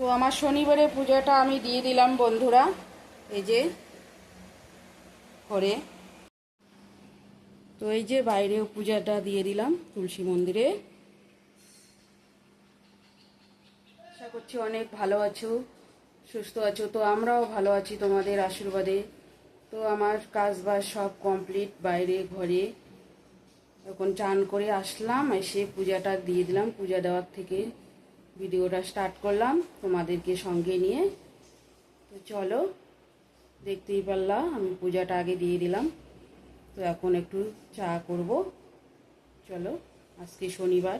তো আমার শনিবারে পূজাটা আমি দিয়ে দিলাম বন্ধুরা। এই যে করে তো এই যে বাইরেও পূজাটা দিয়ে দিলাম তুলসী মন্দিরে। আশা করছি অনেক ভালো আছো, সুস্থ আছো। তো আমরাও ভালো আছি তোমাদের আশীর্বাদে। তো আমার কাজ বাজ সব কমপ্লিট বাইরে, ঘরে। এখন চান করে আসলাম, এসে পূজাটা দিয়ে দিলাম, পূজা দেওয়ার থেকে। ভিডিওটা স্টার্ট করলাম তোমাদেরকে সঙ্গে নিয়ে। তো চলো, দেখতেই পারলাম আমি পূজাটা আগে দিয়ে দিলাম। তো এখন একটু চা করব। চলো, আজকে শনিবার।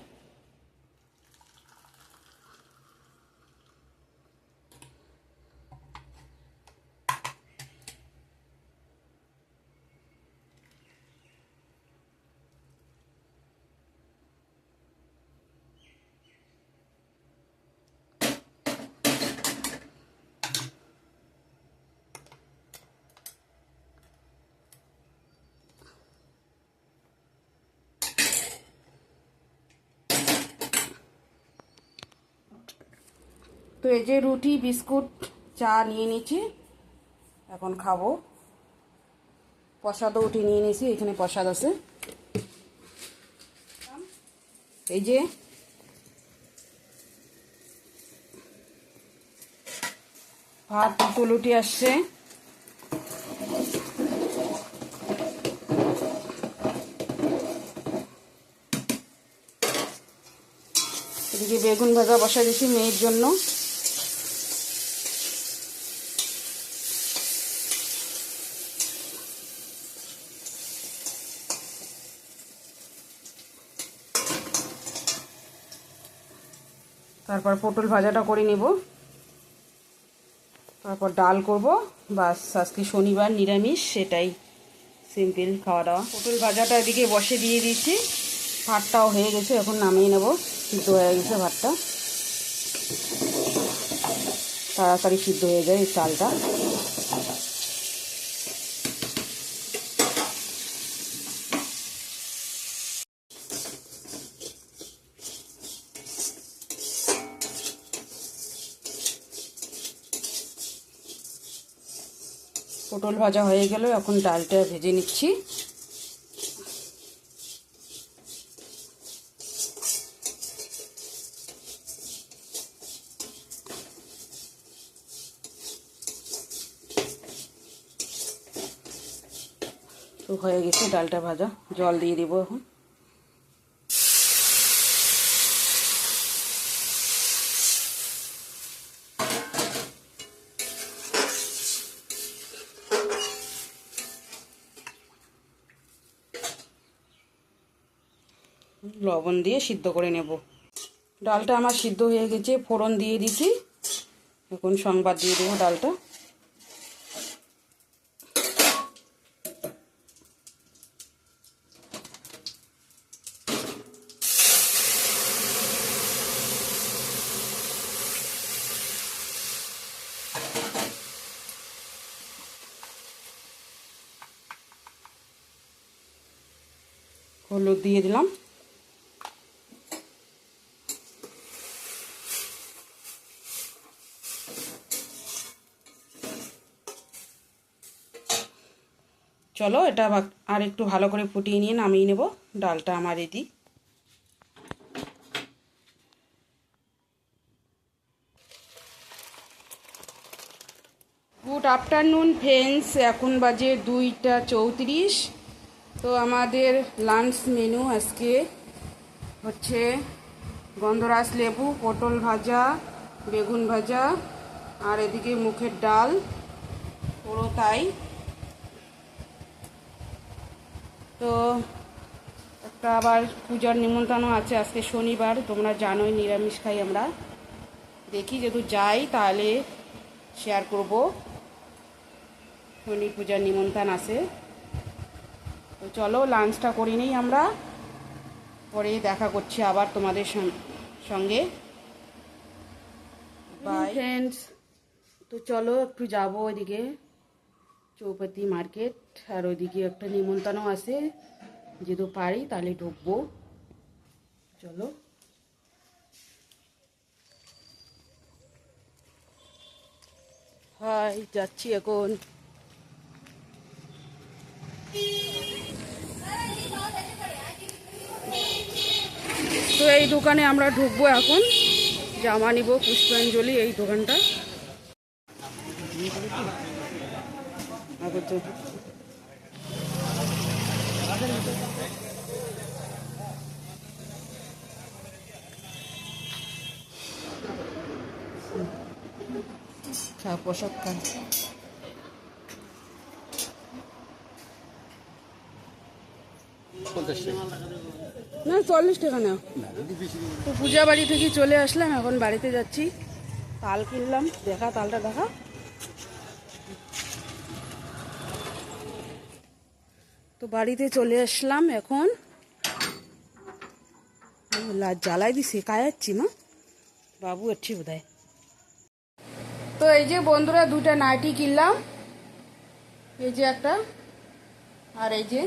তো এই যে রুটি, বিস্কুট, চা নিয়ে নিচ্ছি। এখন খাব। প্রসাদও উঠে নিয়ে নিয়েছি, এখানে প্রসাদ আছে। এই যে ভাত তুলুটি আসছে। এদিকে বেগুন ভাজা বসা দিয়েছি মেয়ের জন্য। তারপর পটল ভাজাটা করে নেব। তারপর ডাল করব। বাস, আজকে শনিবার, নিরামিষ, সেটাই। সিম্পল খাওয়া দাওয়া পটল ভাজাটা এদিকে বসে দিয়ে দিয়েছি। ভাতটাও হয়ে গেছে, এখন নামিয়ে নেব। সিদ্ধ হয়ে গেছে ভাতটা। তাড়াতাড়ি সিদ্ধ হয়ে যায় চালটা। পটল ভাজা হয়ে গেল, এখন ডালটা ভেজে নিচ্ছি। তো হয়ে গেছে ডালটা ভাজা, জল দিয়ে দিব এখন। লবণ দিয়ে সিদ্ধ করে নেব। ডালটা আমার সিদ্ধ হয়ে গেছে, ফোড়ন দিয়ে দিছি। এখন সংবাদ দিয়ে দেবো ডালটা। হলুদ দিয়ে দিলাম। চলো এটা আর একটু ভালো করে ফুটিয়ে নিয়ে নামিয়ে নেব। ডালটা আমার রেডি। গুড আফটারনুন ফ্রেন্ডস, এখন বাজে দুইটা চৌত্রিশ। তো আমাদের লাঞ্চ মেনু আজকে হচ্ছে গন্ধরাজ লেবু, পটল ভাজা, বেগুন ভাজা, আর এদিকে মুখের ডাল পুরো তাই তো একটা আবার পূজার নিমন্ত্রণও আছে আজকে শনিবার তোমরা জানোই নিরামিষ খাই আমরা। দেখি যদি যাই তাহলে শেয়ার করব। শনি পূজার নিমন্ত্রণ আছে। তো চলো লাঞ্চটা করে নিই আমরা। পরে দেখা করছি আবার তোমাদের সঙ্গে। বাই ফ্রেন্ডস তো চলো একটু যাব ওইদিকে। চৌপাতি মার্কেট, আর ওইদিকে একটা নিমন্ত্রণও আছে। যদি পারি তাহলে ঢুকবো। চলো। বাই যাচ্ছি এখন। তো এই দোকানে আমরা ঢুকবো এখন। জামা নিব, পুষ্পাঞ্জলি, এই দোকানটা। পোশাক না, চল্লিশ টাকা না পূজা বাড়ি থেকে চলে আসলাম, এখন বাড়িতে যাচ্ছি। তাল কিনলাম, দেখা, তালটা দেখা। তো বাড়িতে চলে আসলাম এখন। জ্বালাই দিছি কায়াচ্ছি মা? বাবু এসছি বোধ তো এই যে বন্ধুরা, দুটা নাইটি কিনলাম। এই যে একটা, আর এই যে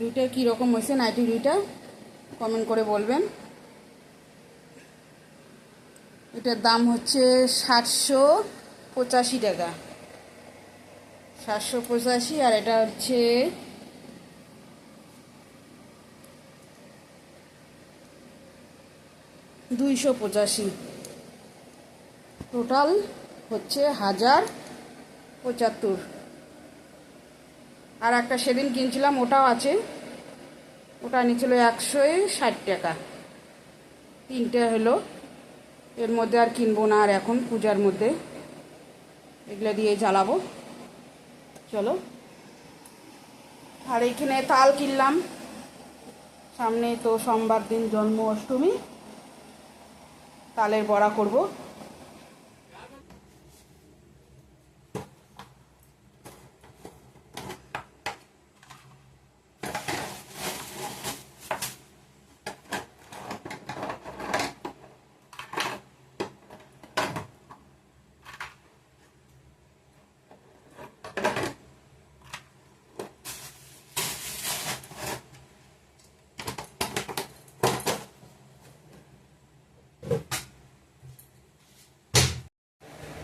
দুইটা কীরকম হয়েছে নাইটি দুইটা কমেন্ট করে বলবেন। এটার দাম হচ্ছে সাতশো পঁচাশি টাকা। সাতশো পঁচাশি, আর এটা হচ্ছে দুইশো পঁচাশি। টোটাল হচ্ছে হাজার পঁচাত্তর। আর একটা সেদিন কিনছিলাম, ওটাও আছে। ওটা নিয়েছিল একশো ষাট টাকা। তিনটে হলো। এর মধ্যে আর কিনবো না আর এখন পূজার মধ্যে। এগুলো দিয়ে জ্বালাবো চলো। আর এইখানে তাল কিনলাম। সামনে তো সোমবার দিন জন্ম অষ্টমী তালের বড়া করব।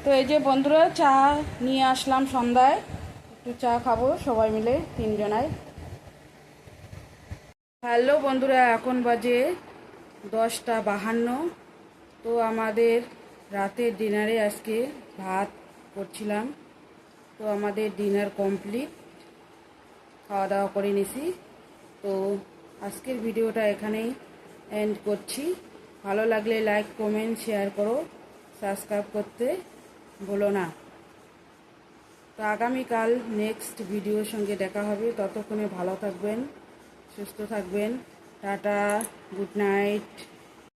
তো এই যে বন্ধুরা, চা নিয়ে আসলাম সন্ধ্যায়। একটু চা খাব সবাই মিলে তিনজনায় হ্যালো বন্ধুরা, এখন বাজে দশটা বাহান্ন। তো আমাদের রাতের ডিনারে আজকে ভাত করছিলাম। তো আমাদের ডিনার কমপ্লিট। খাওয়া দাওয়া করে নিছি। তো আজকের ভিডিওটা এখানেই এন্ড করছি। ভালো লাগলে লাইক কমেন্ট শেয়ার করো। সাবস্ক্রাইব করতে বলো না। তো আগামীকাল নেক্সট ভিডিওর সঙ্গে দেখা হবে। ততক্ষণে ভালো থাকবেন, সুস্থ থাকবেন। Tata good night